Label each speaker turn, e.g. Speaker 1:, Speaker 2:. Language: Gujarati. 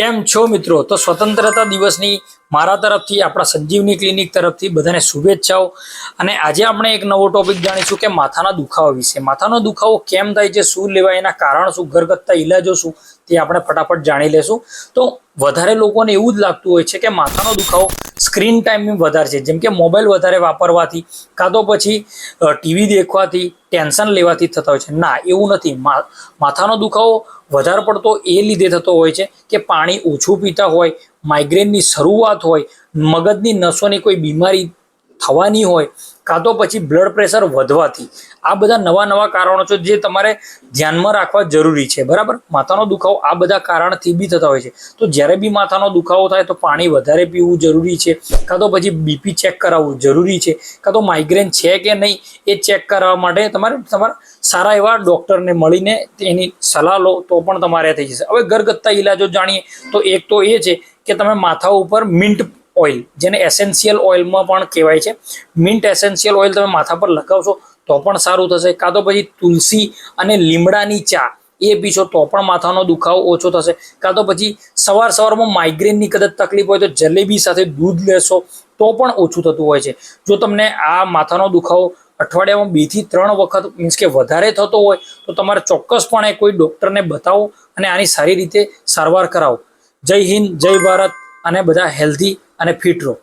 Speaker 1: કેમ છો મિત્રો? તો સ્વતંત્રતા દિવસની મારા તરફથી, આપણા સંજીવની ક્લિનિક તરફથી બધાને શુભેચ્છાઓ. અને આજે આપણે એક નવો ટોપિક જાણીશું કે માથાના દુખાવા વિશે. માથાનો દુખાવો કેમ થાય છે, શું લેવાય, એના કારણ શું, ઘરગથ્થા ઇલાજો શું, તે આપણે ફટાફટ જાણી લેશું. તો વધારે લોકોને એવું જ લાગતું હોય છે કે માથાનો દુખાવો સ્ક્રીન ટાઈમ વધારે છે. જેમ કે મોબાઈલ વધારે વાપરવાથી કાં તો પછી ટીવી દેખવાથી ટેન્શન લેવાથી થતા હોય છે. ના, એવું નથી. માથાનો દુખાવો વધારે પડતો એ લીધે થતો હોય છે કે પાણી ઓછું પીતા હોય માઇગ્રેનની શરૂઆત હોય, મગજની નસોની કોઈ બીમારી થવાની હોય, કાં તો પછી બ્લડ પ્રેશર વધવાથી. આ બધા નવા નવા કારણો છે જે તમારે ધ્યાનમાં રાખવા જરૂરી છે. બરાબર? માથાનો દુખાવો આ બધા કારણથી બી થતા હોય છે. તો જ્યારે બી માથાનો દુખાવો થાય તો પાણી વધારે પીવું જરૂરી છે. કાં તો પછી બીપી ચેક કરાવવું જરૂરી છે. કાં તો માઇગ્રેન છે કે નહીં એ ચેક કરાવવા માટે તમારે તમારા સારા એવા ડૉક્ટરને મળીને તેની સલાહ લો તો પણ તમારે થઈ જશે. હવે ઘરગથ્થા ઇલાજો જાણીએ તો એક તો એ છે કે તમે માથા ઉપર મિન્ટ ઓઇલ, જેને એસેન્શિયલ ઓઇલમાં પણ કહેવાય છે. મિન્ટ એસેન્શિયલ ઓઇલ તમે માથા પર લગાવશો તો પણ સારું થશે. કાં તો પછી તુલસી અને લીમડાની ચા, એ પીશો તો પણ માથાનો દુખાવો ઓછો થશે. કાં તો પછી સવાર સવારમાં માઇગ્રેનની કદાચ તકલીફ હોય તો જલેબી સાથે દૂધ લેશો તો પણ ઓછું થતું હોય છે. જો તમને આ માથાનો દુખાવો અઠવાડિયામાં બેથી ત્રણ વખત મીન્સ કે વધારે થતો હોય, તો તમારે ચોક્કસપણે કોઈ ડૉક્ટરને બતાવો અને આની સારી રીતે સારવાર કરાવો. જય હિન્દ, જય ભારત અને બધા હેલ્ધી અને ફિટ રહો.